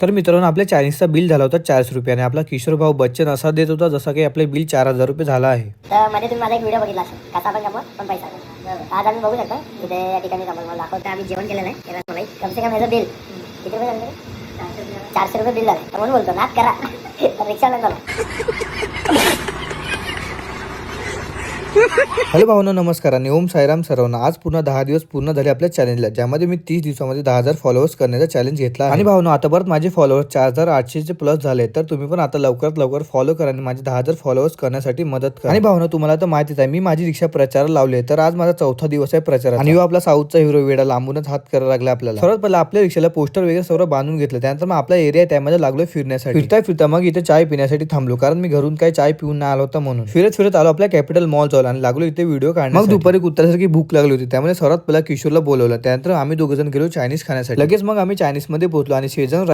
तर मित्रांनो आपल्या चायनीजचा बिल झाला होता चारशे रुपयाने आणि आपला किशोर भाऊ बच्चन असा देत होता जसा की आपले बिल चार हजार रुपये झाला आहे. तर मध्ये म्हणजे तुम्ही माझा एक व्हिडिओ बघितला असेल. कसा आपण कमवत पण पैसा. कमवत. आज आम्ही बघू शकतो. इथे या ठिकाणी कमल मला दाखवतो. आम्ही जेवण केलेलं आहे तेव्हा मलाई कमसे कम याचं बिल. किती रुपये झालं? चारशे रुपये. बिल झालं. तर म्हणून बोलतो नाच करा. रिक्षा चला हॅलो भावना नमस्कार. आणि ओम साईराम सर्वांना आज पूर्ण दहा दिवस पूर्ण झाले आपल्या चॅलेंजला ज्यामध्ये मी तीस दिवसामध्ये दहा हजार फॉलोअर्स करण्याचा चॅलेंज घेतला आणि भावना आता परत माझे फॉलोअर्स चार हजार आठशेचे प्लस झाले तर तुम्ही पण आता लवकरात लवकर फॉलो करा आणि माझे दहा हजार फॉलोअर्स करण्यासाठी मदत करा. आणि भावना तुम्हाला तर माहितीच आहे मी माझी रिक्षा प्रचार लावले तर आज माझा चौथा दिवस आहे प्रचार आणि आपला साऊथचा हिरो वेडा लांबूनच हात करायला लागला आपल्याला. सर्वात पहिला आपल्या रिक्षाला पोस्टर वगैरे सर्व बांधून घेतलं. त्यानंतर मग आपला एरिया आहे त्यामध्ये लागलो फिरण्यासाठी. फिरता फिरता मग इथे चाय पिण्यासाठी थांबलो कारण मी घरून काही चाय पिऊन नाही आलो होता म्हणून. फिरत फिरत आलो आपल्या कॅपिटल मॉल आणि आणि लागलो इथे व्हिडिओ काढण्यासाठी. मग दुपारी कुत्र्यासारखी भूक लागली होती. त्यामुळे सर्वात पहिला किशोरला बोलवलं. त्यानंतर आम्ही दोघं जण गेलो चायनीज खाण्यासाठी. लगेच मग आम्ही चायनीजमध्ये पोहोचलो आणि शेजन